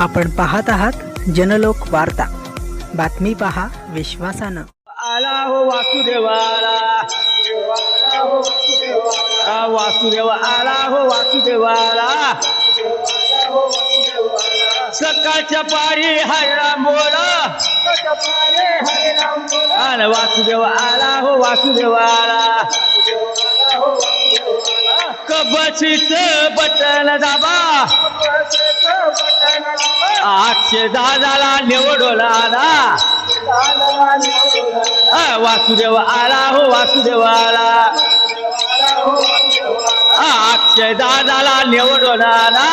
आपण पाहत आहात जनलोक वार्ता. बातमी पहा विश्वासानं. आला हो वासुदेवाला. आ, वासुदेव आला हो वासुदेवाला. सकाळच्या पारी हरिराम बोला. आणि वासुदेव आला हो वासुदेवाला. कबचित बटन दाबा. शेजाराला निवडोला निवडला आ, वासुदेव आला हो वासुदेवाला आ, अक्षय दादाला निवडला ना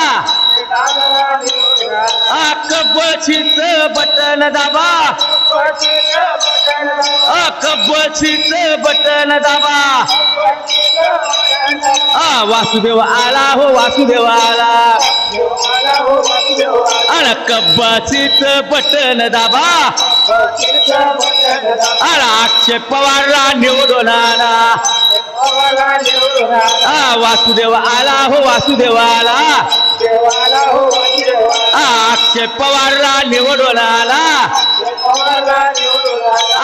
कबशीच बटन दाबा. आ, कबशीच बटन दाबा. आ, वासुदेव आला हो वासुदेवाला अरे कब्बाचीच बटन दाबा. अरे अक्षय पवारला निवडून आला आ, वासुदेव आला हो वासुदेवाला. आ, अक्षय पवारला निवडून आला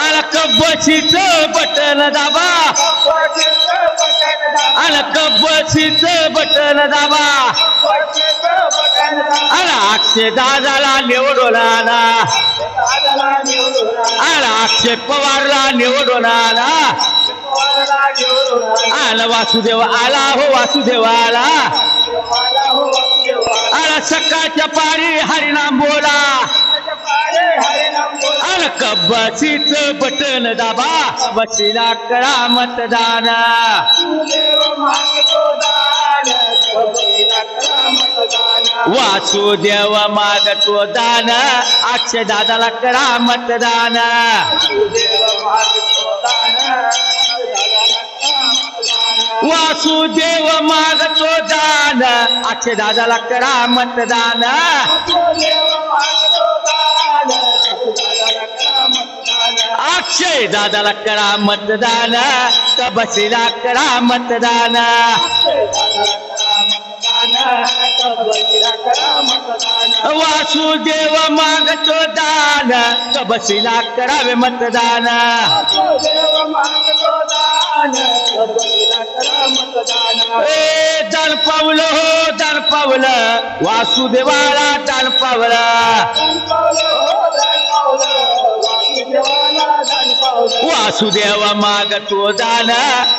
अरे कब्बशीच बटन दाबा. अरे कब्बशीच बटन दाबा. दादाला निवडून आला आला अक्षय पवारला निवडून आला आला वासुदेव आला हो वासुदेवाला. आला सकाळच्या पारी हरिनाम बोला. आला कब्बाचीच बटन दाबा. बसीला करा मतदान. वासुदेव मागतो दान. अक्षय दादाला करा मतदान. वासुदेव मागतो दान. अक्षय दादाला करा मतदान. अक्षय दादाला करा मतदान. तबसीला करा मतदान. वासुदेव मागतो दान कबसीला करावे मतदान. ए दान पावलं हो दान पावलं. वासुदेवाला दान पावलं. वासुदेव मागतो दान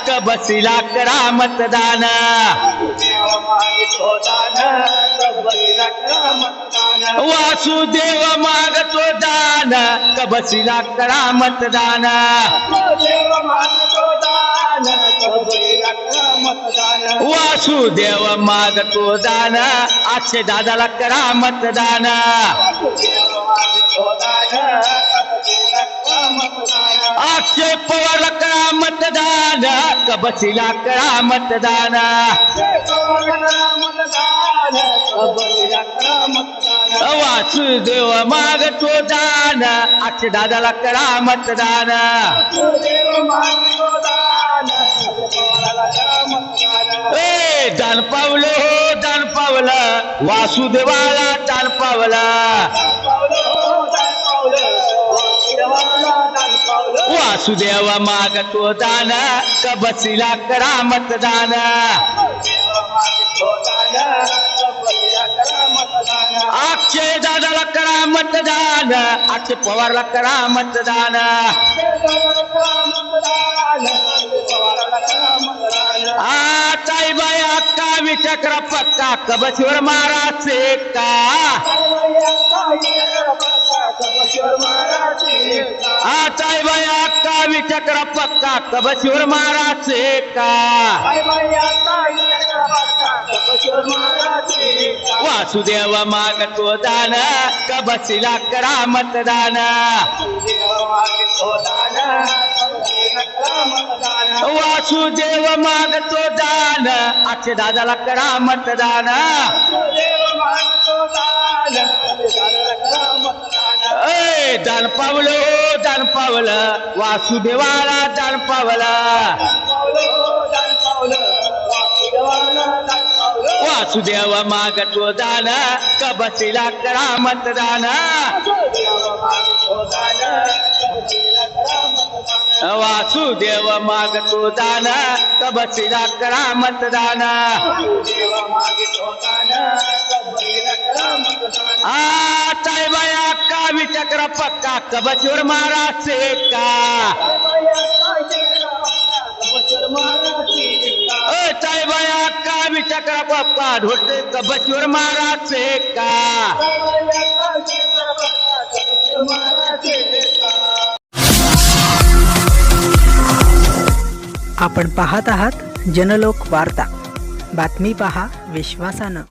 कबसीला करा मतदान. वासुदेव मागतो दान कबसीला करा मतदान. वासुदेव मागतो दान आजचे दादाला करा मतदान. अक्षय पवारला करा मतदान. कबशीला करा मतदान. वासुदेव मागतो दान. आठ दादाला करा मतदान. ए दान पावलं हो दान पावलं. वासुदेवाला दान पावला. वासुदेव माग तो दान कबसीला करा मतदान अक्षय दादाला करा मतदान अक्षय पवारला करा मतदान आ ताईबाई अक्का विचक्र पक्का कबशीवर महाराज का विचक्र पक्का. कबशीवर महाराज का वासुदेव मागतो दान. कबशीला करा मतदान. वासुदेव मागतो दान. अक्षय दादाला करा मतदान. ए दान पावलं हो दान पावलं. वासुदेवाला दान पावला. वासुदेव मागतो दान कबसीला करा मतदान वासुदेव मागतो दान कबसीला करा मतदान. आताय बाया कावी चक्र पक्का? कबचूर मारा से का ओ ताई बाया का? विचक्र पक्का ढोटे कबचूर मारा से का? आपण पाहत आहात जनलोक वार्ता. बातमी पहा विश्वासानं.